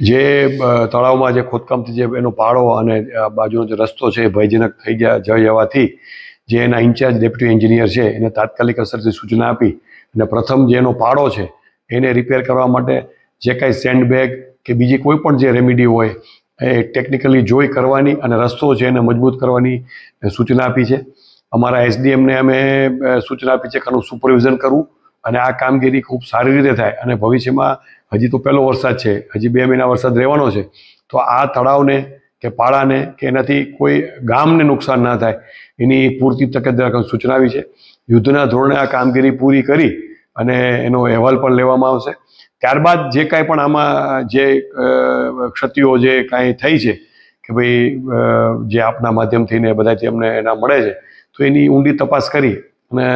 જે તળાવમાં જે ખોદકામથી જે એનો પાળો અને બાજુનો જે રસ્તો છે ભયજનક થઈ ગયા, જઈ જવાથી જે એના ઇન્ચાર્જ ડેપ્યુટી એન્જિનિયર છે, એને તાત્કાલિક અસરથી સૂચના આપી અને પ્રથમ જે એનો પાળો છે, એને રિપેર કરવા માટે જે કાંઈ સેન્ડ બેગ કે બીજી કોઈ પણ જે રેમેડી હોય, એ ટેકનિકલી જોઈ કરવાની અને રસ્તો છે એને મજબૂત કરવાની સૂચના આપી છે. અમારા એસડીએમને અમે સૂચના આપી છે કે આનું સુપરવિઝન કરવું. અને આ કામગીરી ખૂબ સારી રીતે થાય અને ભવિષ્યમાં હજી તો પહેલો વરસાદ છે, હજી બે મહિના વરસાદ રહેવાનો છે, તો આ તળાવને કે પાળાને કે એનાથી કોઈ ગામને નુકસાન ના થાય એની પૂરતી તકેદારી સૂચનાવી છે. યુદ્ધના ધોરણે આ કામગીરી પૂરી કરી અને એનો અહેવાલ પણ લેવામાં આવશે. ત્યારબાદ જે કાંઈ પણ આમાં જે ક્ષતિઓ જે કાંઈ થઈ છે કે ભાઈ જે આપના માધ્યમથી ને બધાથી અમને એના મળે છે, તો એની ઊંડી તપાસ કરી અને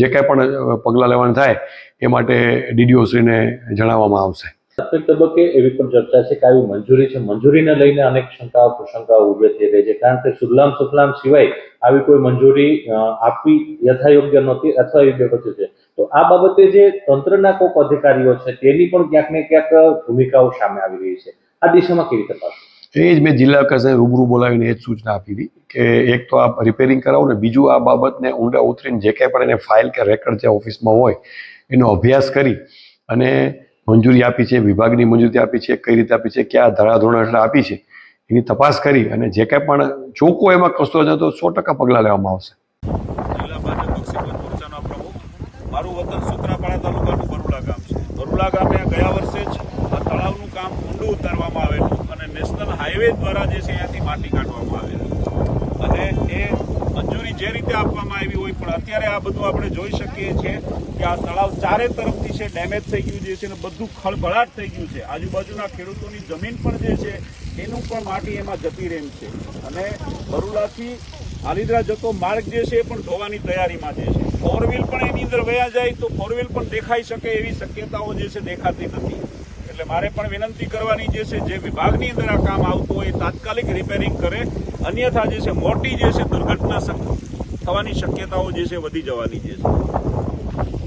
જે કાંઈ પણ પગલાં લેવાના થાય, એ માટે ડીડીઓશ્રીને જણાવવામાં આવશે. તબક્કે એવી પણ ચર્ચા છે કે આવી મંજૂરી છે. મંજૂરીને લઈને અનેક શંકાઓ કુશંકાઓ ઊભી થઈ રહી છે. કારણ કે સુજલામ સુફલામ સિવાય આવી કોઈ મંજૂરી આપવી યથાયોગ્ય નહોતી અથવા યોગ્ય પછી છે. તો આ બાબતે જે તંત્રના કોઈક અધિકારીઓ છે, તેની પણ ક્યાંક ને ક્યાંક ભૂમિકાઓ સામે આવી રહી છે. આ દિશામાં કેવી તપાસ એ જ મેં જિલ્લા કક્ષાએ રૂબરૂ બોલાવીને એ જ સૂચના આપી હતી કે એક તો આ રિપેરિંગ કરાવો ને બીજું આ બાબતને ઊંડા ઉતરીને જે કાંઈ પણ એને ફાઇલ કે રેકર્ડ જે ઓફિસમાં હોય, એનો અભ્યાસ કરી અને મંજૂરી આપી છે, વિભાગની મંજૂરી આપી છે, કઈ રીતે આપી છે, કયા ધારાધોરણ હેઠળ આપી છે, એની તપાસ કરી અને જે કાંઈ પણ ચોખ્ખો એમાં કસતો છે તો સો ટકા પગલાં લેવામાં આવશે. મારું વતન સુત્રાપાડા તાલુકાનું બરુલા ગામ છે. બરુલા ગામે ગયા વર્ષે જ આ તળાવનું કામ ઊંડું ઉતારવામાં હાઈવે દ્વારા જે છે અહીંયાથી માટી કાઢવામાં આવેલી. અને એ મંજૂરી જે રીતે આપવામાં આવી હોય, પણ અત્યારે આ બધું આપણે જોઈ શકીએ છીએ કે આ તળાવ ચારે તરફથી છે, ડેમેજ થઈ ગયું જે છે ને બધું ખળભળાટ થઈ ગયું છે. આજુબાજુના ખેડૂતોની જમીન પણ જે છે, એનું પણ માટી એમાં જતી રહેમ છે. અને બરુલાથી આલિદ્રા જતો માર્ગ જે છે એ પણ ધોવાની તૈયારીમાં જે છે. ફોર પણ એની અંદર વયા જાય તો ફોર વ્હીલ પણ દેખાઈ શકે એવી શક્યતાઓ જે છે દેખાતી નથી. એટલે મારે પણ વિનંતી કરવાની જે છે, જે વિભાગની અંદર આ કામ આવતું હોય તાત્કાલિક રિપેરિંગ કરે. અન્યથા જે છે, મોટી જે છે દુર્ઘટના થવાની શક્યતાઓ જે છે, વધી જવાની જે છે.